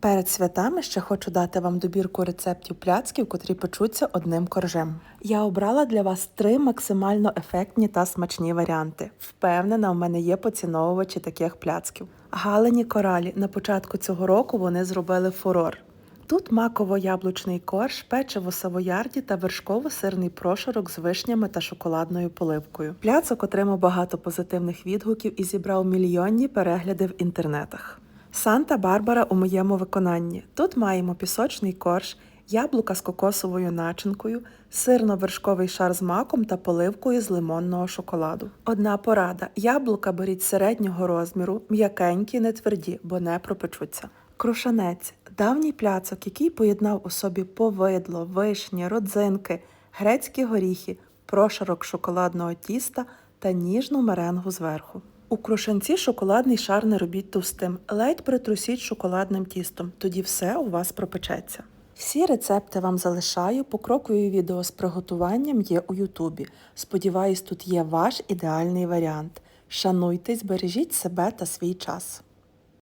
Перед святами ще хочу дати вам добірку рецептів пляцків, котрі печуться одним коржем. Я обрала для вас три максимально ефектні та смачні варіанти. Впевнена, в мене є поціновувачі таких пляцків. Галені коралі на початку цього року вони зробили фурор. Тут маково-яблучний корж, печиво савоярді та вершково-сирний прошарок з вишнями та шоколадною поливкою. Пляцок отримав багато позитивних відгуків і зібрав мільйонні перегляди в інтернетах. Санта-Барбара у моєму виконанні. Тут маємо пісочний корж, яблука з кокосовою начинкою, сирно-вершковий шар з маком та поливкою з лимонного шоколаду. Одна порада: яблука беріть середнього розміру, м'якенькі, не тверді, бо не пропечуться. Крушанець давній пляцок, який поєднав у собі повидло, вишні, родзинки, грецькі горіхи, прошарок шоколадного тіста та ніжну меренгу зверху. У крушанці шоколадний шар не робіть товстим, ледь притрусіть шоколадним тістом, тоді все у вас пропечеться. Всі рецепти вам залишаю, покрокові відео з приготуванням є у Ютубі. Сподіваюсь, тут є ваш ідеальний варіант. Шануйтесь, бережіть себе та свій час.